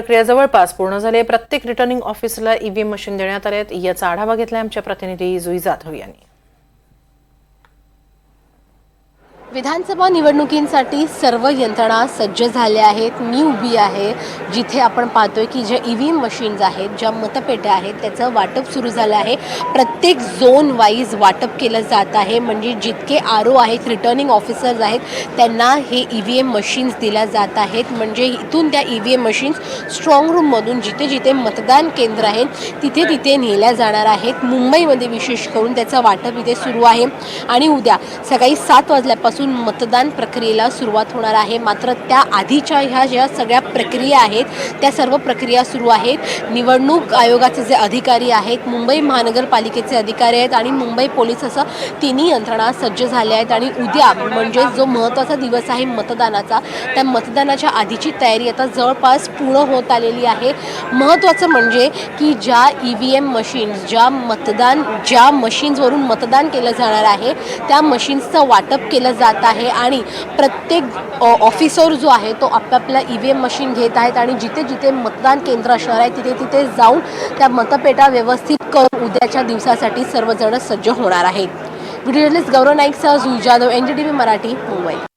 प्रक्रिया जवळपास पूर्ण झाली प्रत्येक रिटर्निंग ऑफिसरला ईव्हीएम मशीन देण्यात आले याचा आढावा घेतला आमच्या प्रतिनिधी जुई जाधव यांनी. विधानसभा निवडणुकींसाठी सर्व यंत्रणा सज्ज झाल्या आहेत. मी उभी आहे. जिथे आपण पाहतोय की ज्या ई व्ही एम मशीन्स आहेत ज्या मतपेट्या आहेत त्याचं वाटप सुरू झालं आहे. प्रत्येक झोन वाईज वाटप केलं जात आहे. म्हणजे जितके आर ओ आहेत रिटर्निंग ऑफिसर्स आहेत त्यांना हे ई व्ही एम मशीन्स दिल्या जात आहेत. म्हणजे इथून त्या E V M machines strong रूममधून जिथे जिथे मतदान केंद्र आहेत तिथे तिथे नेल्या जाणार आहेत. मुंबईमध्ये विशेष करून त्याचं वाटप इथे सुरू आहे. आणि उद्या सकाळी सात वाजल्यापासून मतदान प्रक्रियेला सुरुवात होणार आहे. मात्र त्या आधीच्या ह्या ज्या सगळ्या प्रक्रिया आहेत त्या सर्व प्रक्रिया सुरू आहेत. निवडणूक आयोगाचे जे अधिकारी आहेत मुंबई महानगरपालिकेचे अधिकारी आहेत आणि मुंबई पोलीस असं तिन्ही यंत्रणा सज्ज झाल्या आहेत. आणि उद्या म्हणजे जो महत्त्वाचा दिवस आहे मतदानाचा त्या मतदानाच्या आधीची तयारी आता जवळपास पूर्ण होत आलेली आहे. महत्त्वाचं म्हणजे की ज्या ई व्ही एम मशीन्स ज्या मतदान ज्या मशीन्सवरून मतदान केलं जाणार आहे त्या मशीन्सचं वाटप केलं जात आहे आणि प्रत्येक ऑफिसर जो आहे तो आपापल्या ई व्ही एम मशीन घेत आहेत आणि जिथे जिथे मतदान केंद्र असणार आहे तिथे तिथे जाऊन त्या मतपेटा व्यवस्थित करून उद्याच्या दिवसासाठी सर्वजण सज्ज होणार आहेत. Video journalist Gaurav नाईकसह Jui Jadhav N D T V Marathi Mumbai.